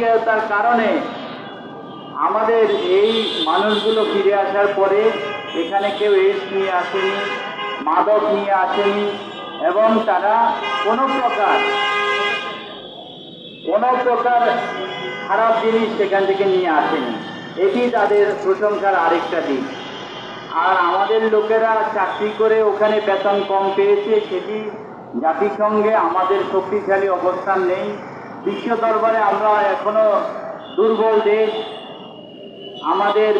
তার কারণে আমাদের এই মানুষগুলো ফিরে আসার পরে এখানে কেউ এস নিয়ে আসেনি, মাদক নিয়ে আসেনি, এবং তারা কোনো প্রকার কোনো প্রকার খারাপ জিনিস সেখান থেকে নিয়ে আসেনি। এটি তাদের প্রশংসার আরেকটা দিক। আর আমাদের লোকেরা চাকরি করে ওখানে বেতন কম পেয়েছে, সেটি জাতিসংঘে আমাদের শক্তিশালী অবস্থান নেই। বিশ্ব দরবারে আমরা এখনও দুর্বল দেশ, আমাদের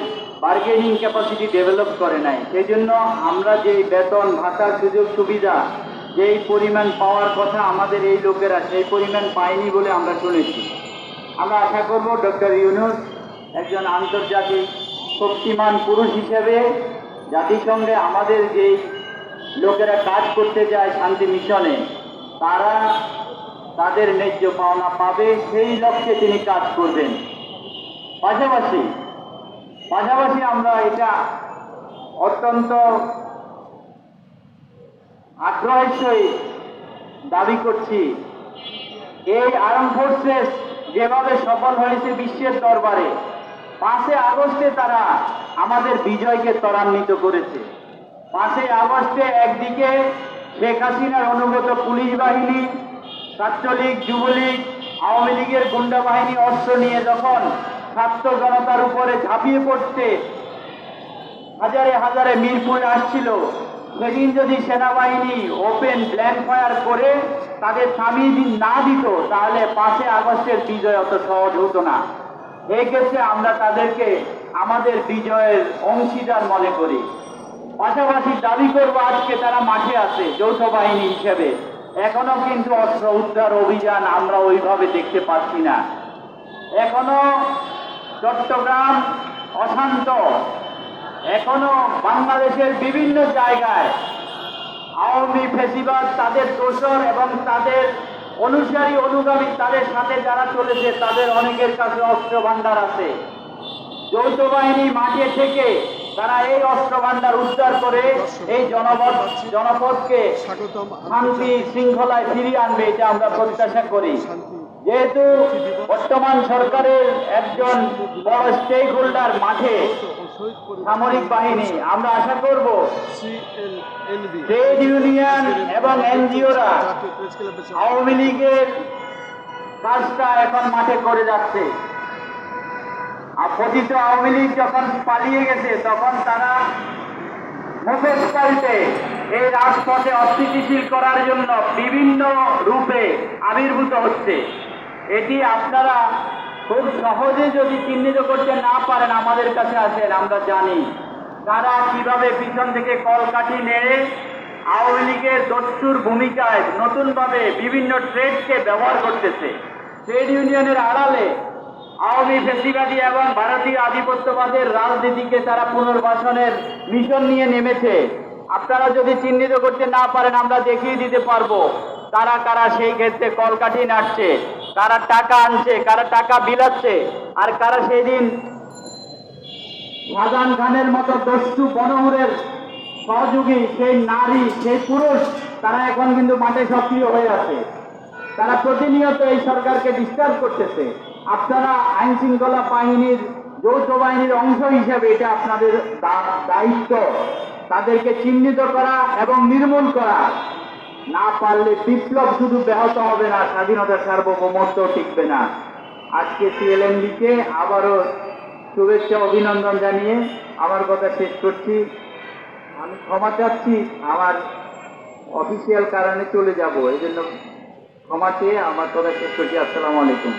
বার্গেনিং ক্যাপাসিটি ডেভেলপ করে নাই। সেই জন্য আমরা যে বেতন, ভাতার সুযোগ সুবিধা, যেই পরিমাণ পাওয়ার কথা আমাদের এই লোকেরা সেই পরিমাণ পায়নি বলে আমরা শুনেছি। আমরা আশা করব ডক্টর ইউনুস একজন আন্তর্জাতিক শক্তিমান পুরুষ হিসেবে জাতিসংঘে আমাদের যেই লোকেরা কাজ করতে যায় শান্তি মিশনে, তারা তাদের ন্যায্য পাওনা পাবে, সেই লক্ষ্যে তিনি কাজ করবেন। পাশাপাশি পাশাপাশি আমরা এটা অত্যন্ত আগ্রহের সহিত দাবি করছি, এই আর্ম ফোর্সেস যেভাবে সফল হয়েছে বিশ্বের দরবারে, পাঁচই আগস্টে তারা আমাদের বিজয়কে ত্বরান্বিত করেছে। পাঁচই আগস্টে একদিকে শেখ হাসিনার অনুগত পুলিশ বাহিনী ছাত্রলীগ, যুবলীগ, আওয়ামী লীগের গুন্ডা বাহিনী অস্ত্র নিয়ে যখন ছাত্র জনতার উপরে ঝাঁপিয়ে পড়তে হাজারে হাজারে মিরপুরে আসছিল, সেদিন যদি সেনাবাহিনী ওপেন ব্ল্যাঙ্ক ফায়ার করে তাদের দিন না দিত, তাহলে পাঁচই আগস্টের বিজয় অত সহজ হতো না। এই ক্ষেত্রে আমরা তাদেরকে আমাদের বিজয়ের অংশীদার মনে করি। পাশাপাশি দাবি করব আজকে তারা মাঠে আছে, যৌথ বাহিনী হিসেবে। এখনও কিন্তু অস্ত্র উদ্ধার অভিযান আমরা ওইভাবে দেখতে পাচ্ছি না। এখনও চট্টগ্রাম অশান্ত। এখনও বাংলাদেশের বিভিন্ন জায়গায় আওয়ামী ফেসিবাদ, তাদের দোষর এবং তাদের অনুসারী, অনুগামী, তাদের সাথে যারা চলেছে, তাদের অনেকের কাছে অস্ত্র ভাণ্ডার আছে। যৌথ বাহিনী মাঠে থেকে তারা এই অস্ত্র ভাণ্ডার উদ্ধার করে এই জনপদ জনপদকে শান্তি শৃঙ্খলায় ফিরিয়ে আনবে এটা আমরা প্রত্যাশা করি। যেহেতু বর্তমান সরকারের একজন বড় স্টেক হোল্ডার মাঠে সামরিক বাহিনী আমরা আশা করব ট্রেড ইউনিয়ন এবং এনজিওরা আওয়ামী লীগের কাজটা এখন মাঠে করে যাচ্ছে। পতিত আওয়ামী লীগ যখন পালিয়ে গেছে, তখন তারা মুখোশ এই রাজপথে অস্থিতিশীল করার জন্য বিভিন্ন রূপে আবির্ভূত হচ্ছে। এটি আপনারা খুব সহজে যদি চিহ্নিত করতে না পারেন, আমাদের কাছে আসেন, আমরা জানি। তারা কীভাবে পিছন থেকে কলকাঠি নেড়ে আওয়ামী লীগের দস্যুর ভূমিকায় নতুনভাবে বিভিন্ন ট্রেডকে ব্যবহার করতেছে। ট্রেড ইউনিয়নের আড়ালে আওয়ামী ফেসিবাদী এবং ভারতীয় আধিপত্যবাদের রাজনীতিকে তারা পুনর্বাসনের মিশন নিয়ে নেমেছে। আপনারা যদি চিহ্নিত করতে না পারেন, আমরা দেখিয়ে দিতে পারব, কারা কারা সেই ক্ষেত্রে কলকাঠি নাড়ছে, কারা টাকা আনছে, কারা টাকা বিলাচ্ছে, আর কারা সেই দিন শাহজাহান খানের মতো দস্যু বনহুরের সহযোগী, সেই নারী, সেই পুরুষ, তারা এখন কিন্তু মাঠে সক্রিয় হয়ে আছে। তারা প্রতিনিয়ত এই সরকারকে ডিস্টার্ব করতেছে। আপনারা আইন শৃঙ্খলা বাহিনীর, যৌথ বাহিনীর অংশ হিসেবে এটা আপনাদের দায়িত্ব। তাদেরকে চিহ্নিত করা এবং নির্মূল করা। না পারলে বিপ্লব শুধু ব্যাহত হবে না স্বাধীনতার সার্বভৌমত্ব টিকবে না। আজকে সিএলএনবিকে আবারও শুভেচ্ছা, অভিনন্দন জানিয়ে আমার কথা শেষ করছি। আমি ক্ষমা চাচ্ছি, আমার অফিসিয়াল কারণে চলে যাব। এই জন্য ক্ষমা চেয়ে আমার কথা শেষ করছি। আসসালামু আলাইকুম।